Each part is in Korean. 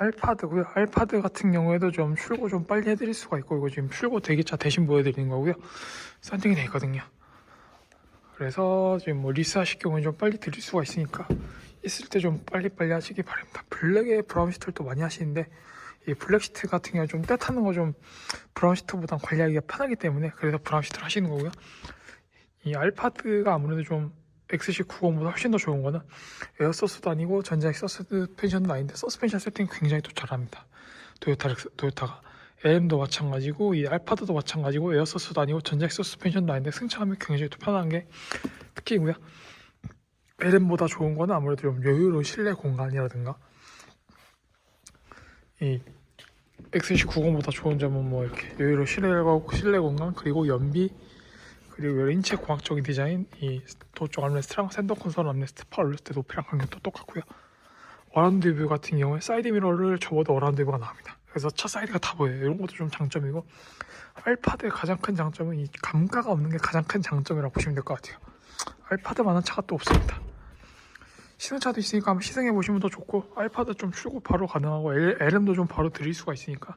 알파드고요. 알파드 같은 경우에도 좀 출고 좀 빨리 해드릴 수가 있고 이거 지금 출고 대기차 대신 보여드리는 거고요. 썬팅이 돼 있거든요. 그래서 지금 뭐 리스 하실 경우에 좀 빨리 드릴 수가 있으니까 있을 때 좀 빨리빨리 하시기 바랍니다. 블랙에 브라운 시트를 또 많이 하시는데 이 블랙 시트 같은 경우 좀때 타는 거 좀 브라운 시트보다 관리하기가 편하기 때문에 그래서 브라운 시트를 하시는 거고요. 이 알파드가 아무래도 좀 XC90보다 훨씬 더 좋은 거는 에어서스도 아니고 전자식 서스펜션도 아닌데 서스펜션 세팅 굉장히 또 잘합니다. 토요타 토요타가 LM도 마찬가지고 이 알파드도 마찬가지고 에어서스도 아니고 전자식 서스펜션도 아닌데 승차감이 굉장히 또 편한 게 특징이고요. LM보다 좋은 거는 아무래도 좀 여유로운 실내 공간이라든가 이 XC90보다 좋은 점은 뭐 이렇게 여유로운 실내 공간 그리고 연비 그리고 인체 공학적인 디자인 이 도쪽 암레스트랑 센터 콘솔 암레스트 파울레스트 높이랑 간격도 똑같고요. 어라운드 뷰 같은 경우에 사이드 미러를 접어도 어라운드 뷰가 나옵니다. 그래서 차 사이드가 다 보여요. 이런 것도 좀 장점이고 알파드의 가장 큰 장점은 이 감가가 없는 게 가장 큰 장점이라고 보시면 될 것 같아요. 알파드만한 차가 또 없습니다. 시승차도 있으니까 한번 시승해 보시면 더 좋고 알파드 좀 출고 바로 가능하고 LM도 좀 바로 드릴 수가 있으니까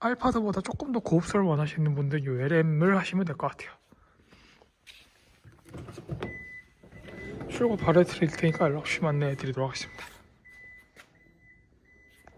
알파드보다 조금 더 고급스러울 원하시는 분들 이 LM을 하시면 될 것 같아요 출고 바로 드릴 테니까 연락 주시면 안내해 드리도록 하겠습니다